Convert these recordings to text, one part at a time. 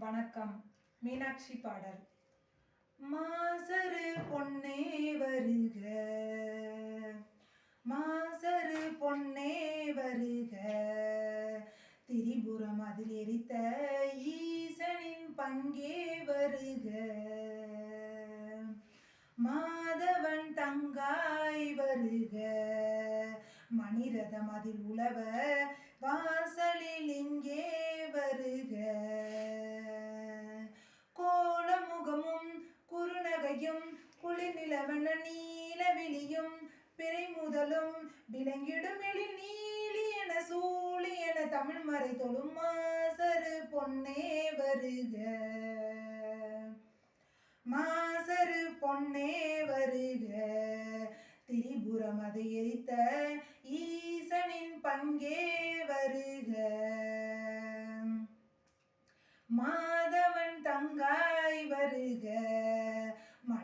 வணக்கம் மீனாட்சி பாடல். மாசரு பொன்னே வருக. மாசரு பொன்னே வருக. திரிபுரம் அதில் எரித்த ஈசனின் பங்கே வருக. மாதவன் தங்காய் வருக. மணிரதம் அதில் உழவர் நீல விழியும் பிறை முதலும் விளங்கிடும் எழில் நீலி என சூழி என தமிழ் மறை தொழும் மாசரு பொன்னே வருக. மாசரு பொன்னே வருக. திரிபுரம் அதை எரித்த ஈசனின் பங்கே வருக.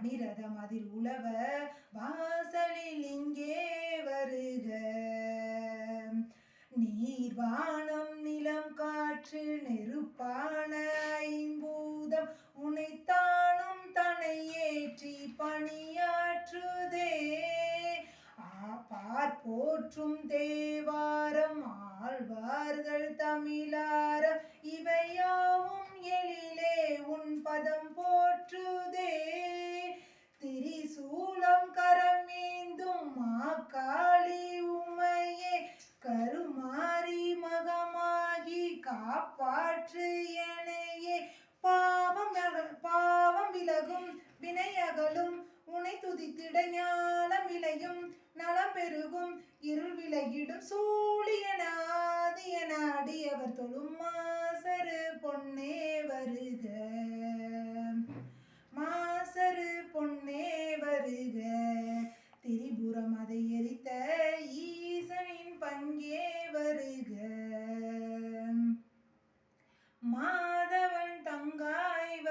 மணிரதம் அதில் உழவ வாசலில் இங்கே வருக. நீர்வானம் நிலம் காற்று நெருப்பான ஐம்பூதம் உனைத்தானும் தனை ஏற்றி பணியாற்றுதே. ஆ- பார் போற்றும் தேவாரம் ஆழ்வார்கள் தமிழாரம் காப்பாற்று எனையே. பாவம் பாவம் விலகும் வினையகலும் உனை துதித்திட ஞானம் விளையும் நலம் பெருகும் இருள் விலகிடும் சூழியன ஆதியன அடியவர் தொழும் மாசரு பொன்னே.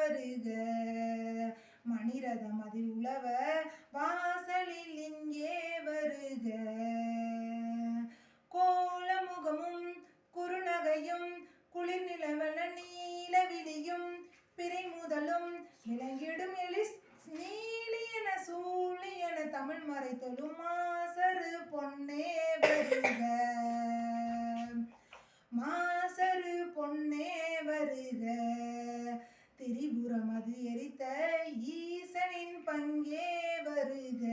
வருக. மணிரதம் அதில் உழவ வாசலில் இங்கே வருக. கோலமுகமும் குறுநகையும் குளிர் நிலவன நீலவிழியும் பிறை முதலும் விளங்கிடும் எழிஸ் நீ அளித்த ஈசனின் பங்கே வருக.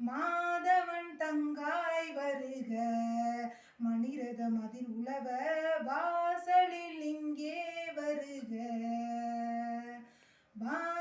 மாதவன் தங்காய் வருக. மணிரதம் அதில் உழவ வாசலில் இங்கே வருக. வா